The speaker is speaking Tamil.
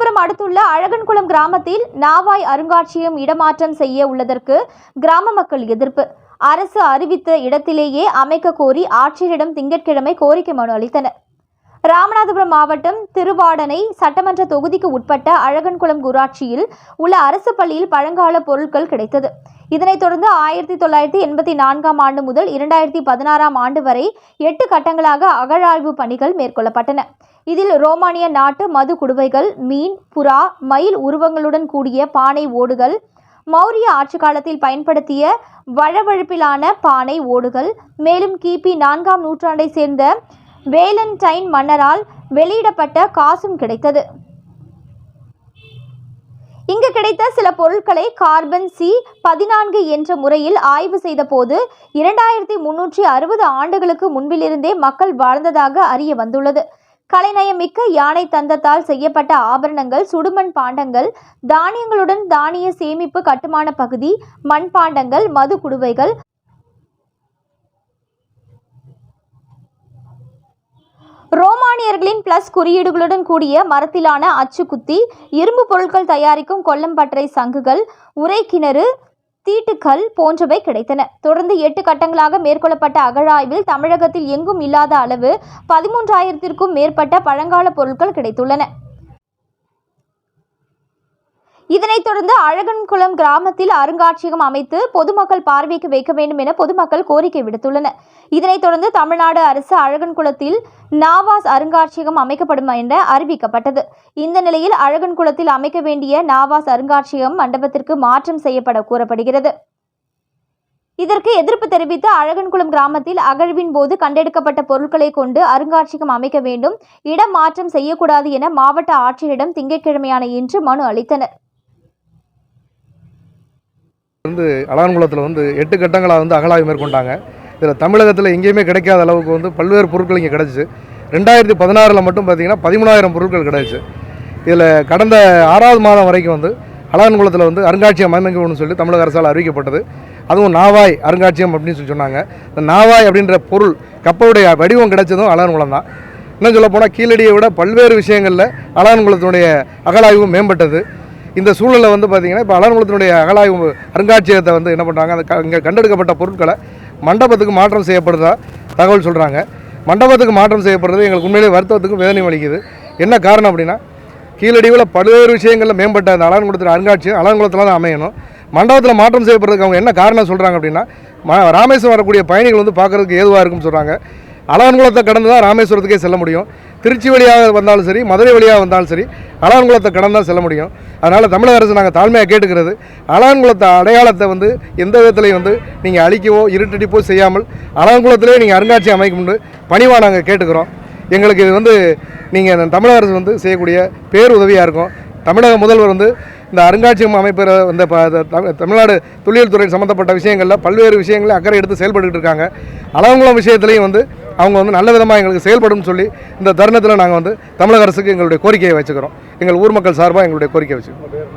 ராமநாதபுரம் அடுத்துள்ள அழகன்குளம் கிராமத்தில் நாவாய் அருங்காட்சியகம் இடமாற்றம் செய்ய உள்ளதற்கு கிராம மக்கள் எதிர்ப்பு. அரசு அறிவித்த இடத்திலேயே அமைக்க கோரி ஆட்சியரிடம் திங்கட்கிழமை கோரிக்கை மனு அளித்தனர். ராமநாதபுரம் மாவட்டம் திருவாடனை சட்டமன்ற தொகுதிக்கு உட்பட்ட அழகன்குளம் ஊராட்சியில் உள்ள அரசு பள்ளியில் பழங்கால பொருட்கள் கிடைத்தது. இதனைத் தொடர்ந்து ஆயிரத்தி தொள்ளாயிரத்தி எண்பத்தி நான்காம் ஆண்டு முதல் இரண்டாயிரத்தி பதினாறாம் ஆண்டு வரை எட்டு கட்டங்களாக அகழாய்வு பணிகள் மேற்கொள்ளப்பட்டன. இதில் ரோமானிய நாட்டு மது குடுவைகள் மீன் புறா மயில் உருவங்களுடன் கூடிய பானை ஓடுகள் மௌரிய ஆட்சி காலத்தில் பயன்படுத்திய வழவழுப்பிலான பானை ஓடுகள் மேலும் கிபி நான்காம் நூற்றாண்டை சேர்ந்த வேலண்டைன் மன்னரால் வெளியிடப்பட்ட காசும் கிடைத்தது. இங்கு கிடைத்த சில பொருட்களை கார்பன் சி பதினான்கு என்ற முறையில் ஆய்வு செய்தபோது இரண்டாயிரத்தி முன்னூற்றி அறுபது ஆண்டுகளுக்கு முன்பிலிருந்தே மக்கள் வாழ்ந்ததாக அறிய வந்துள்ளது. கலைநயமிக்க யானை தந்தத்தால் செய்யப்பட்ட ஆபரணங்கள் சுடுமண் பாண்டங்கள் தானியங்களுடன் தானிய சேமிப்பு கட்டுமான பகுதி மண்பாண்டங்கள் மது குடுவைகள் ரோமானியர்களின் பிளஸ் குறியீடுகளுடன் கூடிய மரத்திலான அச்சுக்குத்தி இரும்பு பொருட்கள் தயாரிக்கும் கொல்லம்பற்றை சங்குகள் உரைக்கிணறு தீட்டுக்கல் போன்றவை கிடைத்தன. தொடர்ந்து எட்டு கட்டங்களாக மேற்கொள்ளப்பட்ட அகழாய்வில் தமிழகத்தில் எங்கும் இல்லாத அளவு பதிமூன்றாயிரத்திற்கும் மேற்பட்ட பழங்கால பொருட்கள் கிடைத்துள்ளன. இதனைத் தொடர்ந்து அழகன்குளம் கிராமத்தில் அருங்காட்சியகம் அமைத்து பொதுமக்கள் பார்வைக்கு வைக்க வேண்டும் என பொதுமக்கள் கோரிக்கை விடுத்துள்ளனர். இதனைத் தொடர்ந்து தமிழ்நாடு அரசு அழகன்குளத்தில் நாவாஸ் அருங்காட்சியகம் அமைக்கப்படும் என அறிவிக்கப்பட்டது. இந்த நிலையில் அழகன்குளத்தில் அமைக்க வேண்டிய நாவாஸ் அருங்காட்சியகம் மண்டபத்திற்கு மாற்றம் செய்யப்பட கூறப்படுகிறது. இதற்கு எதிர்ப்பு தெரிவித்து அழகன்குளம் கிராமத்தில் அகழ்வின் போது கண்டெடுக்கப்பட்ட பொருட்களை கொண்டு அருங்காட்சியகம் அமைக்க வேண்டும். இடம் மாற்றம் செய்யக்கூடாது என மாவட்ட ஆட்சியரிடம் திங்கட்கிழமையான இன்று மனு அளித்தனர். வந்து அலான்குளத்தில் வந்து எட்டு கட்டங்களாக வந்து அகலாய்வு மேற்கொண்டாங்க. இதில் தமிழகத்தில் எங்கேயுமே கிடைக்காத அளவுக்கு வந்து பல்வேறு பொருட்கள் இங்கே கிடச்சிச்சு ரெண்டாயிரத்தி பதினாறில் மட்டும் பார்த்திங்கன்னா பதிமூணாயிரம் பொருட்கள் கிடச்சிச்சு இதில் கடந்த ஆறாவது மாதம் வரைக்கும் வந்து அலான்குளத்தில் வந்து அருங்காட்சியகம் அமைக்கணும்னு சொல்லி தமிழக அரசால் அறிவிக்கப்பட்டது. அதுவும் நாவாய் அருங்காட்சியகம் அப்படின்னு சொல்லி சொன்னாங்க. இந்த நாவாய் அப்படின்ற பொருள் கப்பவுடைய வடிவம் கிடைச்சதும் அலான்குளம் தான். இன்னும் சொல்ல போனால் கீழடியை விட பல்வேறு விஷயங்களில் அலான்குளத்தினுடைய அகலாய்வு மேம்பட்டது. இந்த சூழலில் வந்து பார்த்திங்கன்னா இப்போ அலர்மலத்தினுடைய அகழாய்வு அருங்காட்சியகத்தை வந்து என்ன பண்ணுறாங்க அந்த க- இங்கே கண்டெடுக்கப்பட்ட பொருட்களை மண்டபத்துக்கு மாற்றம் செய்யப்படுதா தகவல் சொல்கிறாங்க மண்டபத்துக்கு மாற்றம் செய்யப்படுறது எங்களுக்கு உண்மையிலே வருத்தத்துக்கும் வேதனையும் அளிக்குது. என்ன காரணம் அப்படின்னா கீழடிவில் பல்வேறு விஷயங்களில் மேம்பட்ட அந்த அலர்குளத்தில் அருங்காட்சியகம் அலர்குளத்தில் தான் அமையணும். மண்டபத்தில் மாற்றம் செய்யப்படுறதுக்கு அவங்க என்ன காரணம் சொல்கிறாங்க அப்படின்னா ம ராமேஸ்வரம் வரக்கூடிய பயணிகள் வந்து பார்க்குறதுக்கு ஏதுவாக இருக்கும்னு சொல்கிறாங்க அலவன்குளத்தை கடந்து தான் ராமேஸ்வரத்துக்கே செல்ல முடியும். திருச்சி வழியாக வந்தாலும் சரி மதுரை வழியாக வந்தாலும் சரி அலான்குளத்தை கடந்து தான் செல்ல முடியும். அதனால் தமிழக அரசு நாங்கள் தாழ்மையாக கேட்டுக்கிறது. அலான்குளத்தை அடையாளத்தை வந்து எந்த விதத்துலையும் வந்து நீங்கள் அழிக்கவோ இருட்டடிப்போ செய்யாமல் அலான்குளத்திலே நீங்கள் அருங்காட்சியம் அமைக்கும்னு பணிவாக நாங்கள் கேட்டுக்கிறோம். எங்களுக்கு இது வந்து நீங்கள் தமிழக அரசு வந்து செய்யக்கூடிய பேருதவியாக இருக்கும். தமிழக முதல்வர் வந்து இந்த அருங்காட்சியகம் அமைப்பிற இந்த தமிழ் தமிழ்நாடு தொழில் துறை சம்மந்தப்பட்ட விஷயங்களில் பல்வேறு விஷயங்களில் அக்கறை எடுத்து செயல்பட்டுக்கிட்டு இருக்காங்க. அலவங்குளம் விஷயத்துலையும் வந்து அவங்க வந்து நல்ல விதமாக எங்களுக்கு செயல்படும் சொல்லி இந்த தருணத்தில் நாங்கள் வந்து தமிழக அரசுக்கு எங்களுடைய கோரிக்கையை வச்சுக்கிறோம். எங்கள் ஊர் மக்கள் சார்பாக எங்களுடைய கோரிக்கை வச்சுக்கிறோம்.